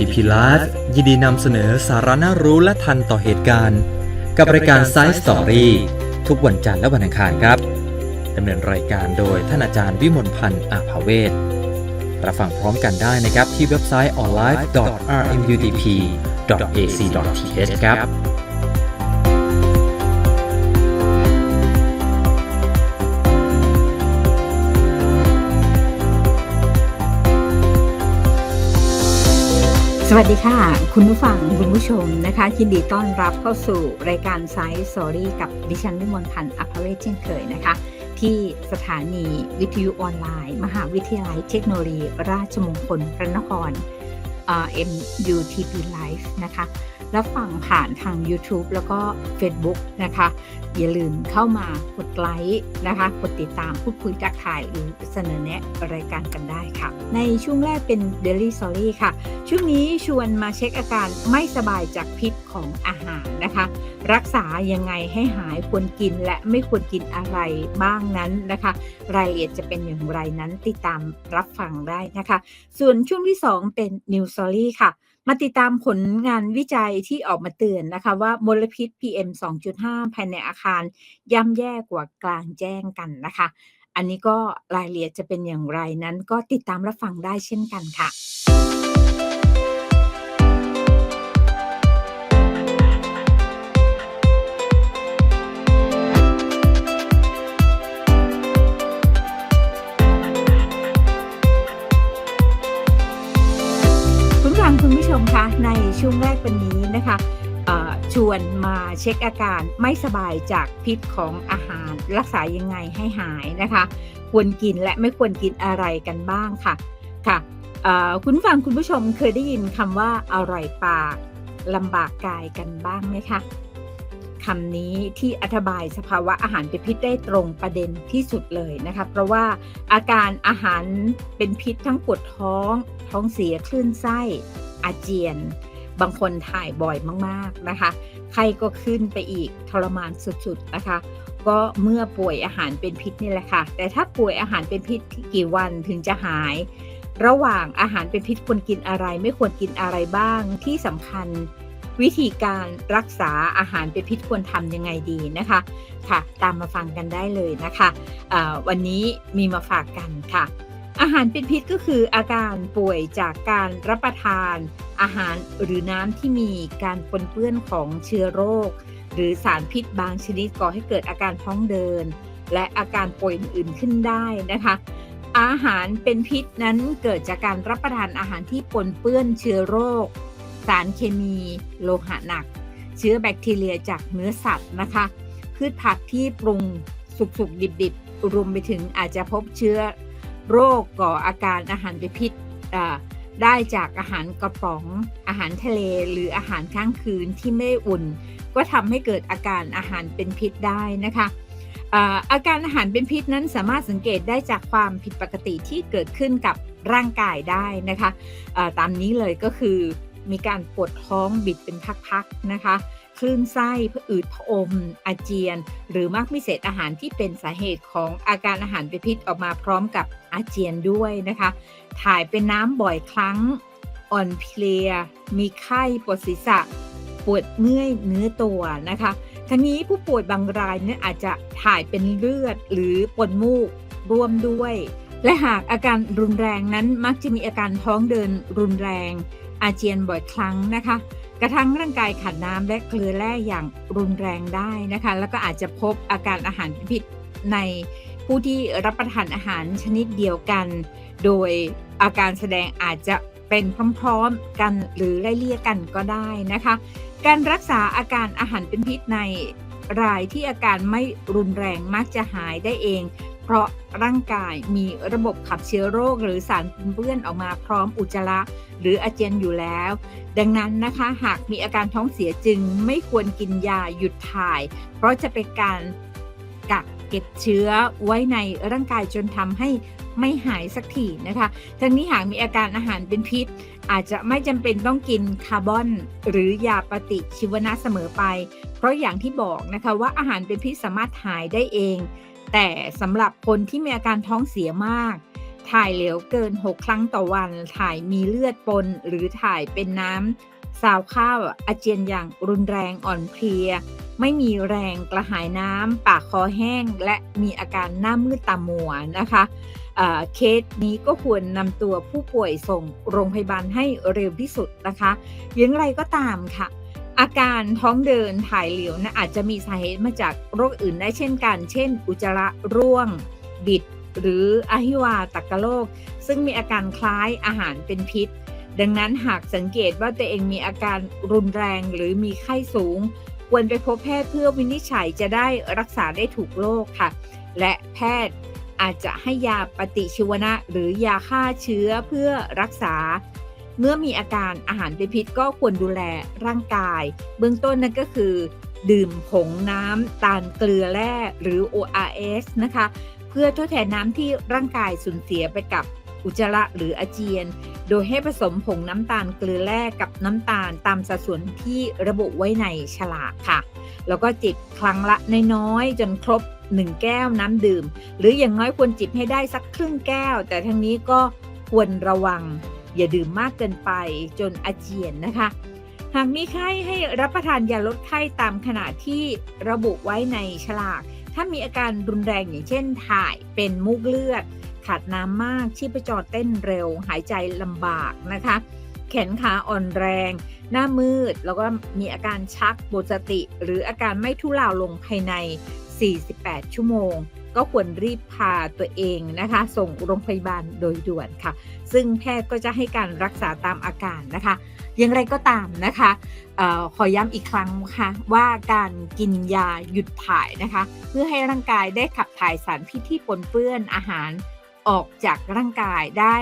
MUTP Live ยินดีนำเสนอสาระน่ารู้และทันต่อเหตุการณ์ กับรายการ Science Story ทุกวันจันทร์และวันอังคารครับดำเนินรายการโดยท่านอาจารย์วิมลพันธ์อาภาเวศรับฟังพร้อมกันได้นะครับที่เว็บไซต์ onlive.rmutp.ac.th ครับ สวัสดีค่ะ คุณผู้ฟังคุณผู้ชมนะคะยินดีต้อนรับเข้าสู่รายการไซส์สอรี่กับดิฉันวิมลพันธ์อภเวชเช่นเคยนะคะ ที่สถานีวิทยุออนไลน์ มหาวิทยาลัยเทคโนโลยี ราชมงคลพระนคร MUTP Live นะคะแล้วฟังผ่านทาง YouTube แล้วก็ Facebook นะคะ อย่าลืมเข้ามากดไลค์นะคะ กดติดตามพูดคุยทักทายหรือเสนอแนะรายการกันได้ค่ะ ในช่วงแรกเป็น Daily Story ค่ะ ช่วงนี้ชวนมาเช็คอาการไม่สบายจากพิษของอาหารนะคะ รักษายังไงให้หายควรกินและไม่ควรกินอะไรบ้างนั้นนะคะ รายละเอียดจะเป็นอย่างไรนั้นติดตามรับฟังได้นะคะ ส่วนช่วงที่ 2 เป็น New Story ค่ะ มาติดตามผลงานวิจัยที่ออกมาเตือนนะคะ ว่ามลพิษ PM 2.5 ภายในอาคารย่ำแย่กว่ากลางแจ้งกันนะคะ อันนี้ก็รายละเอียดจะเป็นอย่างไรนั้นก็ติดตามรับฟังได้เช่นกันค่ะ คุณผู้ชมคะในช่วงแรกวันนี้นะคะชวนมาเช็คอาการไม่สบายจากพิษของอาหารรักษายังไงให้หายนะคะ ควรกินและไม่ควรกินอะไรกันบ้างค่ะค่ะคุณฟังคุณผู้ชมเคยได้ยินคำว่าอร่อยปากลำบากกายกันบ้างไหมคะคำนี้ที่อธิบายสภาวะอาหารเป็นพิษได้ตรงประเด็นที่สุดเลยนะคะเพราะว่าอาการอาหารเป็นพิษทั้งปวดท้อง ท้องเสียคลื่นไส้ อาเจียน บางคนถ่ายบ่อยมากๆนะคะ ไข้ก็ขึ้นไปอีกทรมานสุดๆนะคะ ก็เมื่อป่วยอาหารเป็นพิษนี่แหละค่ะ แต่ถ้าป่วยอาหารเป็นพิษกี่วันถึงจะหาย ระหว่างอาหารเป็นพิษควรกินอะไร ไม่ควรกินอะไรบ้างที่สำคัญวิธีการรักษาอาหารเป็นพิษควรทำยังไงดีนะคะค่ะ ตามมาฟังกันได้เลยนะคะวันนี้มีมาฝากกันค่ะ อาหารเป็นพิษก็คืออาการป่วยจากการรับประทานอาหารหรือน้ำที่มีการปนเปื้อนของเชื้อโรค หรือสารพิษบางชนิดก่อให้เกิดอาการท้องเดิน และอาการป่วยอื่นๆขึ้นได้นะคะ อาหารเป็นพิษนั้นเกิดจากการรับประทานอาหารที่ปนเปื้อนเชื้อโรค สารเคมี โลหะหนัก เชื้อแบคทีเรียจากเนื้อสัตว์นะคะ พืชผักที่ปรุงสุกๆดิบๆรวมไปถึงอาจจะพบเชื้อ โรคก่ออาการอาหารเป็นพิษได้จากอาหารกระป๋อง อาหารทะเล หรืออาหารข้างคืนที่ไม่อุ่น ก็ทำให้เกิดอาการอาหารเป็นพิษได้นะคะอาการอาหารเป็นพิษนั้นสามารถสังเกตได้จากความผิดปกติที่เกิดขึ้นกับร่างกายได้นะคะตามนี้เลยก็คือมีการปวดท้องบิดเป็นพักๆนะคะ คลื่นไส้ผะอืดผอม อาเจียน หรือมักมีเศษอาหารที่เป็นสาเหตุของอาการอาหารเป็นพิษออกมาพร้อมกับอาเจียนด้วยนะคะ ถ่ายเป็นน้ำบ่อยครั้งอ่อนเพลีย มีไข้ปวดศีรษะ ปวดเมื่อยเนื้อตัวนะคะทั้งนี้ผู้ป่วยบางรายเนี่ยอาจจะถ่ายเป็นเลือดหรือปนมูกร่วมด้วย และหากอาการรุนแรงนั้นมักจะมีอาการท้องเดินรุนแรง อาเจียนบ่อยครั้งนะคะ กระทั่งร่างกายขาดน้ำและเกลือแร่อย่างรุนแรงได้นะคะ แล้วก็อาจจะพบอาการอาหารเป็นพิษในผู้ที่รับประทานอาหารชนิดเดียวกัน โดยอาการแสดงอาจจะเป็นพร้อมๆกันหรือไล่เลี่ยกันก็ได้นะคะ การรักษาอาการอาหารเป็นพิษในรายที่อาการไม่รุนแรงมักจะหายได้เอง เพราะร่างกายมีระบบขับเชื้อโรคหรือสารปนเปื้อนออกมาพร้อมอุจจาระหรืออาเจียนอยู่แล้ว ดังนั้นนะคะหากมีอาการท้องเสียจึงไม่ควรกินยาหยุดถ่าย เพราะจะเป็นการกักเก็บเชื้อไว้ในร่างกายจนทำให้ไม่หายสักทีนะคะ ทั้งนี้หากมีอาการอาหารเป็นพิษ อาจจะไม่จำเป็นต้องกินคาร์บอน หรือยาปฏิชีวนะเสมอไป เพราะอย่างที่บอกนะคะว่าอาหารเป็นพิษสามารถหายได้เอง แต่สำหรับคนที่มีอาการท้องเสียมาก ถ่ายเหลวเกิน 6 ครั้งต่อวัน ถ่ายมีเลือดปน หรือถ่ายเป็นน้ำสาวข้าวอาเจียนอย่างรุนแรงอ่อนเพลีย ไม่มีแรงกระหายน้ำปากคอแห้ง และมีอาการหน้ามืดตามัวนะคะเเคสนี้ก็ควรนำตัวผู้ป่วยส่งโรงพยาบาลให้เร็วที่สุดนะคะ อย่างไรก็ตามค่ะ อาการท้องเดินถ่ายเหลวนะอาจจะมีสาเหตุมาจากโรคอื่นได้เช่นกัน เช่น อุจจาระร่วง บิด หรืออหิวาตกโรคซึ่งมีอาการคล้ายอาหารเป็นพิษ ดังนั้นหากสังเกตว่าตัวเองมีอาการรุนแรงหรือมีไข้สูง ควรไปพบแพทย์เพื่อวินิจฉัยจะได้รักษาได้ถูกโรคค่ะ และแพทย์อาจจะให้ยาปฏิชีวนะหรือยาฆ่าเชื้อเพื่อรักษา เมื่อมีอาการอาหารเป็นพิษก็ควรดูแลร่างกาย เบื้องต้นนั่นก็คือ ดื่มผงน้ำตาลเกลือแร่หรือ ORS นะคะ เพื่อทดแทนน้ำที่ร่างกายสูญเสียไปกับอุจจาระหรืออาเจียน โดยให้ผสมผงน้ำตาลเกลือแร่กับน้ำตาลตามสัดส่วนที่ระบุไว้ในฉลากค่ะ แล้วก็จิบครั้งละน้อยๆจนครบ 1 แก้วน้ำดื่ม หรืออย่างน้อยควรจิบให้ได้สักครึ่งแก้ว แต่ทั้งนี้ก็ควรระวัง อย่าดื่มมากเกินไปจนอาเจียนนะคะ หากมีไข้ให้รับประทานยาลดไข้ตามขนาดที่ระบุไว้ในฉลาก ถ้ามีอาการรุนแรงอย่างเช่นถ่ายเป็นมูกเลือด ขาดน้ำมากชีพจรเต้นเร็ว หายใจลำบากนะคะ แขนขาอ่อนแรง หน้ามืด แล้วก็มีอาการชักหมดสติ หรืออาการไม่ทุเลาลงภายใน 48 ชั่วโมง ก็ควรรีบพาตัวเองนะคะ ส่งโรงพยาบาลโดยด่วนค่ะ ซึ่งแพทย์ก็จะให้การรักษาตามอาการนะคะ อย่างไรก็ตามนะคะออขอย้ำอีกครั้งค่ะว่าการกินยาหยุดถ่ายนะคะ เพื่อให้ร่างกายได้ขับถ่ายสารพิษที่ปนเปื้อนอาหารออกจากร่างกายได้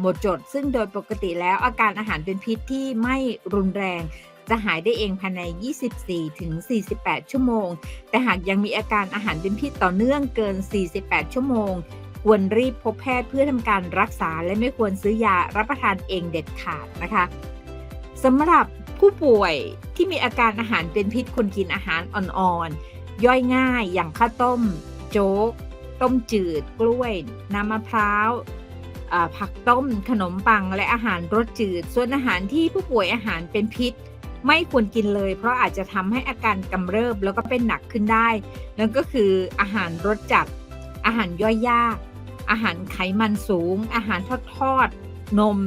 หมดจด ซึ่งโดยปกติแล้วอาการอาหารเป็นพิษที่ไม่รุนแรง จะหายได้เองภายใน 24ถึง48 ชั่วโมง แต่หากยังมีอาการอาหารเป็นพิษต่อเนื่องเกิน 48 ชั่วโมง ควรรีบพบแพทย์เพื่อทำการรักษาและไม่ควรซื้อยารับประทานเองเด็ดขาดนะคะสำหรับผู้ป่วยที่มีอาการอาหารเป็นพิษควรกินอาหารอ่อนๆ ย่อยง่ายอย่างข้าวต้ม โจ๊ก ต้มจืด กล้วย น้ำมะพร้าวผักต้ม ขนมปัง และอาหารรสจืด ส่วนอาหารที่ผู้ป่วยอาหารเป็นพิษ ไม่ควรกินเลย เพราะอาจจะทำให้อาการกำเริบแล้วก็เป็นหนักขึ้นได้ นั่นก็คืออาหารรสจัด อาหารย่อยยาก อาหารไขมันสูง อาหารทอดทอดๆนม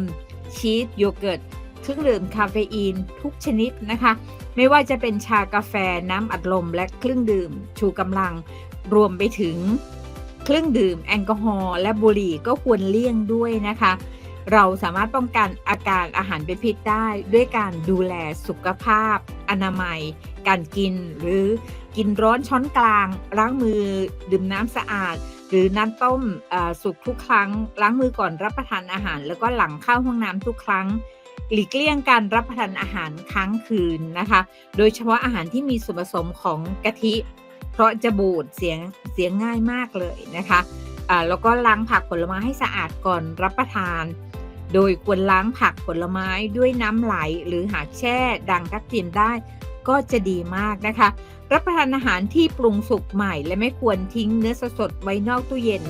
ชีสโยเกิร์ตเครื่องดื่มคาเฟอีนทุกชนิดนะคะ ไม่ว่าจะเป็นชากาแฟน้ำอัดลม และเครื่องดื่ม ชูกำลังรวมไปถึงเครื่องดื่มแอลกอฮอล์และบุหรี่ก็ควรเลี่ยงด้วยนะคะ เราสามารถป้องกันอาการอาหารเป็นพิษได้ ด้วยการดูแลสุขภาพ อนามัย การกิน หรือกินร้อนช้อนกลางล้างมือดื่มน้ำสะอาด หรือน้ำต้มสุกทุกครั้ง ล้างมือก่อนรับประทานอาหาร แล้วก็หลังเข้าห้องน้ำทุกครั้งหลีกเลี่ยงการรับประทานอาหารค้างคืนนะคะ โดยเฉพาะอาหารที่มีส่วนผสมของกะทิ เพราะจะบูดเสียงเสียงง่ายมากเลยนะคะอ่าแล้วก็ล้างผักผลไม้ให้สะอาดก่อนรับประทาน โดยควรล้างผักผลไม้ด้วยน้ำไหลหรือหากแช่ดังทับทิมได้ ก็จะดีมากนะคะ รับประทานอาหารที่ปรุงสุกใหม่และไม่ควรทิ้งเนื้อสดไว้นอกตู้เย็น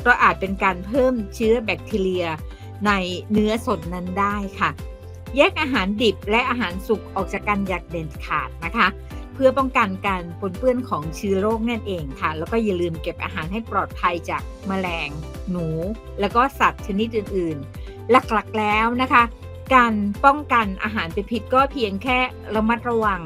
เพราะอาจเป็นการเพิ่มเชื้อแบคทีเรีย ในเนื้อสดนั้นได้ค่ะ แยกอาหารดิบและอาหารสุกออกจากกันอย่างเด็ดขาดนะคะ เพื่อป้องกันการปนเปื้อนของเชื้อโรคนั่นเองค่ะ แล้วก็อย่าลืมเก็บอาหารให้ปลอดภัยจากแมลง หนู แล้วก็สัตว์ชนิดอื่นๆ หลักๆแล้วนะคะ การป้องกันอาหารเป็นพิษก็เพียงแค่ระมัดระวัง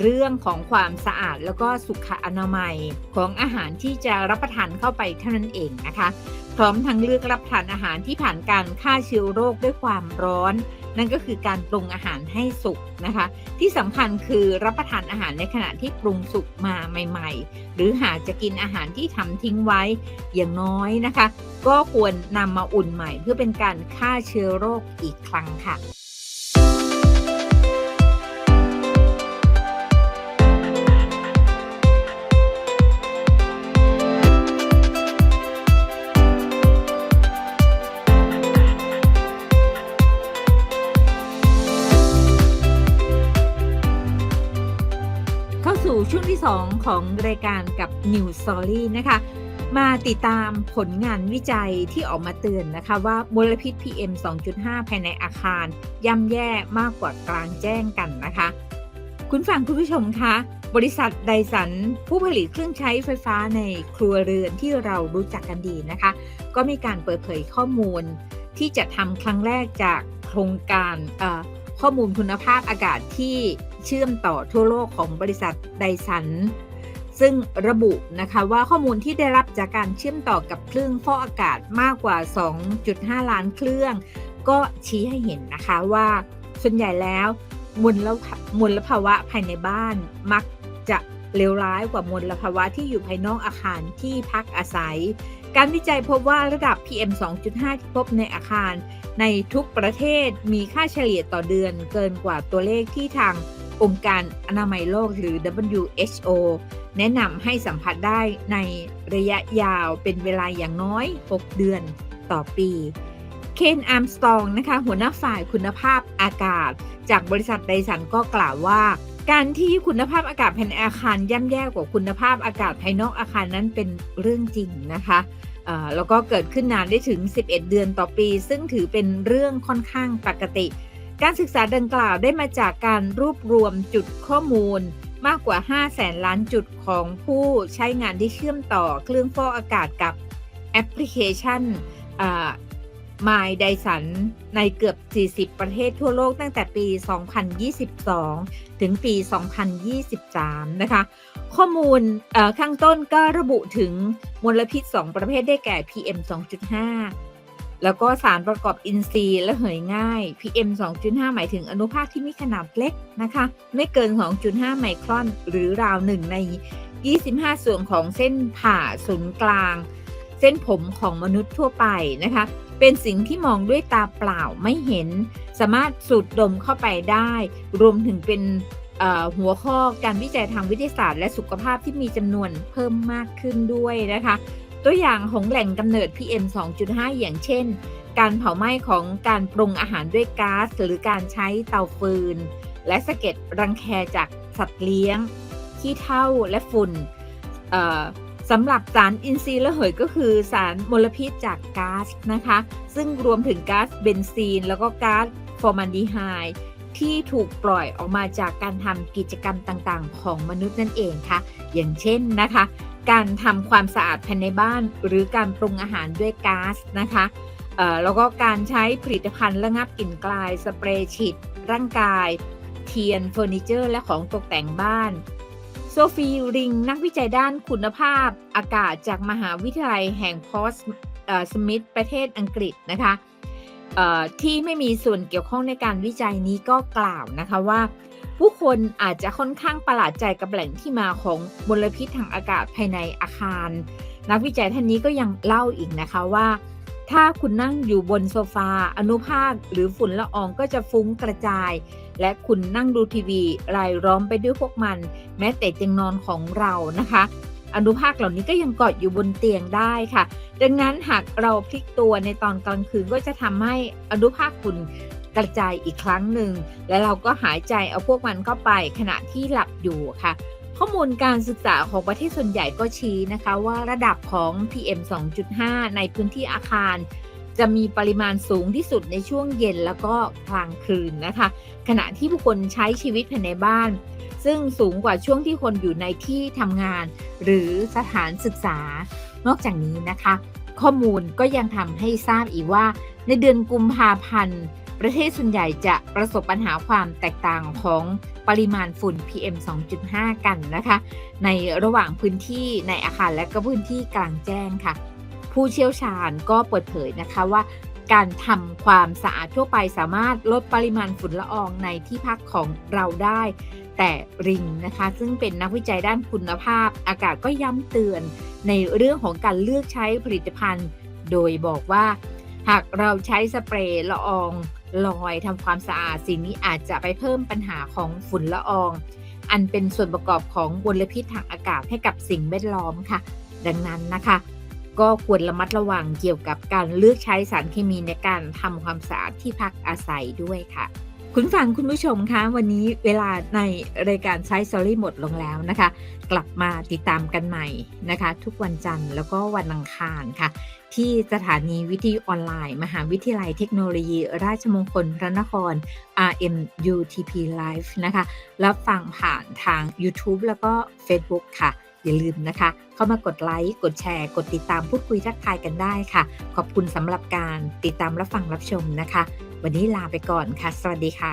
เรื่องของความสะอาดแล้วก็สุขอนามัยของอาหารที่จะรับประทานเข้าไปเท่านั้นเองนะคะ พร้อมทั้งเลือกรับประทานอาหารที่ผ่านการฆ่าเชื้อโรคด้วยความร้อน นั่นก็คือการปรุงอาหารให้สุกนะคะ ที่สำคัญคือรับประทานอาหารในขณะที่ปรุงสุกมาใหม่ ๆ หรือหากจะกินอาหารที่ทำทิ้งไว้อย่างน้อยนะคะ ก็ควรนำมาอุ่นใหม่เพื่อเป็นการฆ่าเชื้อโรคอีกครั้งค่ะ 2 ของรายการกับ New Story นะคะ มาติดตามผลงานวิจัยที่ออกมาเตือนนะคะว่ามลพิษ PM 2.5 ภายในอาคารย่ำแย่มากกว่ากลางแจ้งกันนะคะ คุณฟังคุณผู้ชมคะบริษัทไดสันผู้ผลิตเครื่องใช้ไฟฟ้าในครัวเรือนที่เรารู้จักกันดีนะคะ ก็มีการเปิดเผยข้อมูลที่จะทำครั้งแรกจากโครงการข้อมูลคุณภาพอากาศที่ เชื่อมต่อทั่วโลกของบริษัทไดสัน ซึ่งระบุนะคะว่าข้อมูลที่ได้รับจากการเชื่อมต่อกับเครื่องฟอกอากาศมากกว่า 2.5 ล้านเครื่อง ก็ชี้ให้เห็นนะคะว่าส่วนใหญ่แล้วมลมลภาวะภายในบ้านมักจะเลวร้ายกว่ามลภาวะที่อยู่ภายนอกอาคารที่พักอาศัย การวิจัยพบว่าระดับ PM 2.5 ที่พบในอาคาร ในทุกประเทศมีค่าเฉลี่ยต่อเดือนเกินกว่าตัวเลขที่ทาง องค์การอนามัยโลกหรือ WHO แนะนำให้สัมผัสได้ในระยะยาวเป็นเวลาอย่างน้อย 6 เดือนต่อปีเคนอาร์มสตองนะคะหัวหน้าฝ่ายคุณภาพอากาศ จากบริษัทไดสันก็กล่าวว่า การที่คุณภาพอากาศภายในอาคารย่ำแย่กว่าคุณภาพอากาศภายนอกอาคารนั้นเป็นเรื่องจริงนะคะแล้วก็เกิดขึ้นนานได้ถึง 11 เดือนต่อปี ซึ่งถือเป็นเรื่องค่อนข้างปกติ การศึกษาดังกล่าวได้มาจากการรวบรวมจุดข้อมูลมากกว่า5แสนล้านจุดของผู้ใช้งานที่เชื่อมต่อเครื่องฟอกอากาศกับแอปพลิเคชันอ่า My Dyson ในเกือบ 40 ประเทศทั่วโลกตั้งแต่ปี 2022 ถึงปี 2023 นะคะ ข้อมูลข้างต้นก็ระบุถึงมลพิษ 2 ประเภทได้แก่ PM 2.5 แล้วก็สารประกอบอินทรีย์และเหยง่าย PM 2.5 หมายถึงอนุภาคที่มีขนาดเล็กนะคะ ไม่เกิน 2.5 ไมครอน หรือราวหนึ่งใน 25 ส่วนของเส้นผ่าศูนย์กลาง เส้นผมของมนุษย์ทั่วไปนะคะ เป็นสิ่งที่มองด้วยตาเปล่าไม่เห็น สามารถสูดดมเข้าไปได้ รวมถึงเป็นหัวข้อการวิจัยทางวิทยาศาสตร์และสุขภาพที่มีจำนวนเพิ่มมากขึ้นด้วยนะคะ ตัวอย่างของแหล่งกำเนิด PM 2.5 อย่างเช่น การเผาไหม้ของการปรุงอาหารด้วยก๊าซหรือการใช้เตาฟืน และสะเก็ดรังแคจากสัตว์เลี้ยง ขี้เถ้าและฝุ่นสำหรับสารอินทรีย์ระเหยก็คือสารมลพิษจากก๊าซนะคะ ซึ่งรวมถึงก๊าซเบนซีน แล้วก็ก๊าซฟอร์มาลดีไฮด์ที่ถูกปล่อยออกมาจากการทำกิจกรรมต่างๆ ของมนุษย์นั่นเองค่ะ อย่างเช่นนะคะ การทำความสะอาดภายในบ้าน หรือการปรุงอาหารด้วยก๊าซนะคะแล้วก็การใช้ผลิตภัณฑ์ระงับกลิ่นกลาย สเปรย์ฉีดร่างกาย เทียนเฟอร์นิเจอร์ และของตกแต่งบ้าน โซฟีริง นักวิจัยด้านคุณภาพอากาศจากมหาวิทยาลัยแห่งพอสสมิธประเทศอังกฤษนะคะที่ไม่มีส่วนเกี่ยวข้องในการวิจัยนี้ก็กล่าวนะคะว่า ผู้คนอาจจะค่อนข้างประหลาดใจกับแหล่งที่มาของมลพิษทางอากาศภายในอาคาร นักวิจัยท่านนี้ก็ยังเล่าอีกนะคะว่า ถ้าคุณนั่งอยู่บนโซฟา อนุภาค หรือฝุ่นละอองก็จะฟุ้งกระจาย และคุณนั่งดูทีวีรายล้อมไปด้วยพวกมัน แม้แต่เตียงนอนของเรานะคะ อนุภาคเหล่านี้ก็ยังเกาะอยู่บนเตียงได้ค่ะ ดังนั้นหากเราพลิกตัวในตอนกลางคืนก็จะทำให้อนุภาคฝุ่น กระจายอีกครั้งหนึ่ง และเราก็หายใจเอาพวกมันเข้าไปขณะที่หลับอยู่ค่ะ ข้อมูลการศึกษาของประเทศส่วนใหญ่ก็ชี้นะคะว่าระดับของ PM 2.5 ในพื้นที่อาคาร จะมีปริมาณสูงที่สุดในช่วงเย็นแล้วก็กลางคืนนะคะ ขณะที่ผู้คนใช้ชีวิตภายในบ้าน ซึ่งสูงกว่าช่วงที่คนอยู่ในที่ทำงาน หรือสถานศึกษา นอกจากนี้นะคะ ข้อมูลก็ยังทำให้ทราบอีกว่าในเดือนกุมภาพันธ์ ประเทศส่วนใหญ่จะประสบปัญหาความแตกต่างของปริมาณฝุ่น PM 2.5 กันนะคะ ในระหว่างพื้นที่ในอาคารและก็พื้นที่กลางแจ้งค่ะ ผู้เชี่ยวชาญก็เปิดเผยนะคะว่าการทำความสะอาดทั่วไปสามารถลดปริมาณฝุ่นละอองในที่พักของเราได้ แต่ริงนะคะ ซึ่งเป็นนักวิจัยด้านคุณภาพ อากาศก็ย้ำเตือนในเรื่องของการเลือกใช้ผลิตภัณฑ์ โดยบอกว่า หากเราใช้สเปรย์ละออง ลอยทำความสะอาดสิ่งนี้อาจจะไปเพิ่มปัญหาของฝุ่นละออง อันเป็นส่วนประกอบของมลพิษทางอากาศให้กับสิ่งแวดล้อมค่ะ ดังนั้นนะคะ ก็ควรระมัดระวังเกี่ยวกับการเลือกใช้สารเคมีในการทำความสะอาดที่พักอาศัยด้วยค่ะ คุณฟังคุณผู้ชมคะวันนี้เวลาในรายการไซส์ Story หมดลงแล้วนะคะ กลับมาติดตามกันใหม่นะคะ ทุกวันจันทร์แล้วก็วันอังคารค่ะ ที่สถานีวิทยุออนไลน์ มหาวิทยาลัยเทคโนโลยี ราชมงคลพระนคร RMUTP Live นะคะรับฟังผ่านทาง YouTube แล้วก็ Facebook ค่ะ อย่าลืมนะคะ เข้ามากดไลค์กดแชร์ กดติดตามพูดคุยทักทายกันได้ค่ะ ขอบคุณสำหรับการติดตามรับฟังรับชมนะคะ วันนี้ลาไปก่อนค่ะ สวัสดีค่ะ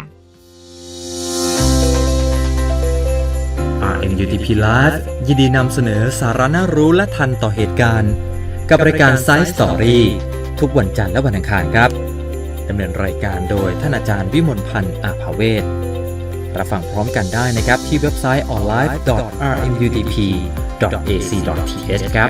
RMUTP Live ยินดีนำเสนอสาระน่ารู้และทันต่อเหตุการณ์ กับรายการ Science Story ทุกวันจันทร์และวันอังคารครับดำเนินรายการโดยท่านอาจารย์วิมลพันธ์อาภาเวศ รับฟังพร้อมกันได้นะครับที่เว็บไซต์ onlive.rmudp.ac.th ครับ